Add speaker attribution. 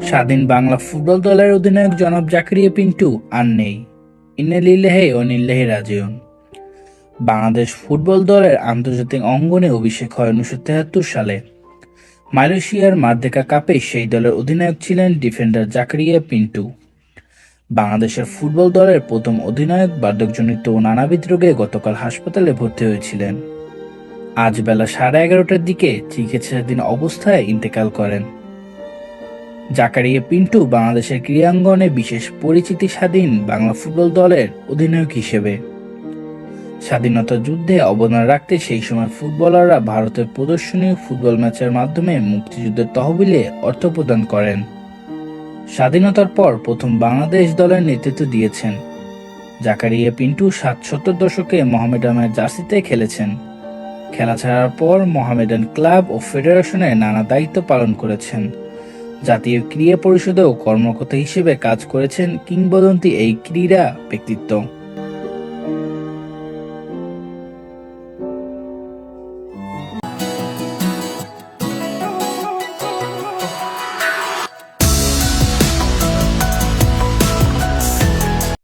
Speaker 1: স্বাধীন বাংলা ফুটবল দলের অধিনায়ক জনাব জাকারিয়া পিন্টু আর নেই। ইন্নালিল্লাহে অনিল্লাহে রাজিউন বাংলাদেশ ফুটবল দলের আন্তর্জাতিক অঙ্গনে অভিষেক হয় উনিশশো তেহাত্তর সালে। মালয়েশিয়ার মার্দেকা কাপে সেই দলের অধিনায়ক ছিলেন ডিফেন্ডার জাকারিয়া পিন্টু। বাংলাদেশের ফুটবল দলের প্রথম অধিনায়ক বার্ধক্যজনিত ও নানাবিধ রোগে গতকাল হাসপাতালে ভর্তি হয়েছিলেন। আজ বেলা সাড়ে এগারোটার দিকে চিকিৎসাধীন অবস্থায় ইন্তেকাল করেন। জাকারিয়া পিন্টু বাংলাদেশের ক্রীড়াঙ্গনে বিশেষ পরিচিতি স্বাধীন বাংলা ফুটবল দলের অধিনায়ক হিসেবে। স্বাধীনতা যুদ্ধে অবদান রাখতে সেই সময় ফুটবলাররা ভারতের প্রদর্শনী ফুটবল ম্যাচের মাধ্যমে মুক্তিযুদ্ধের তহবিলে অর্থ প্রদান করেন। স্বাধীনতার পর প্রথম বাংলাদেশ দলের নেতৃত্ব দিয়েছেন। জাকারিয়া পিন্টু সাত সত্তর দশকে মোহামেডানের জার্সিতে খেলেছেন। খেলা ছাড়ার পর মোহামেডান ক্লাব ও ফেডারেশনে নানা দায়িত্ব পালন করেছেন। জাতীয় ক্রীড়া পরিষদেও কর্মকর্তা হিসেবে কাজ করেছেন কিংবদন্তি এই ক্রীড়া ব্যক্তিত্ব।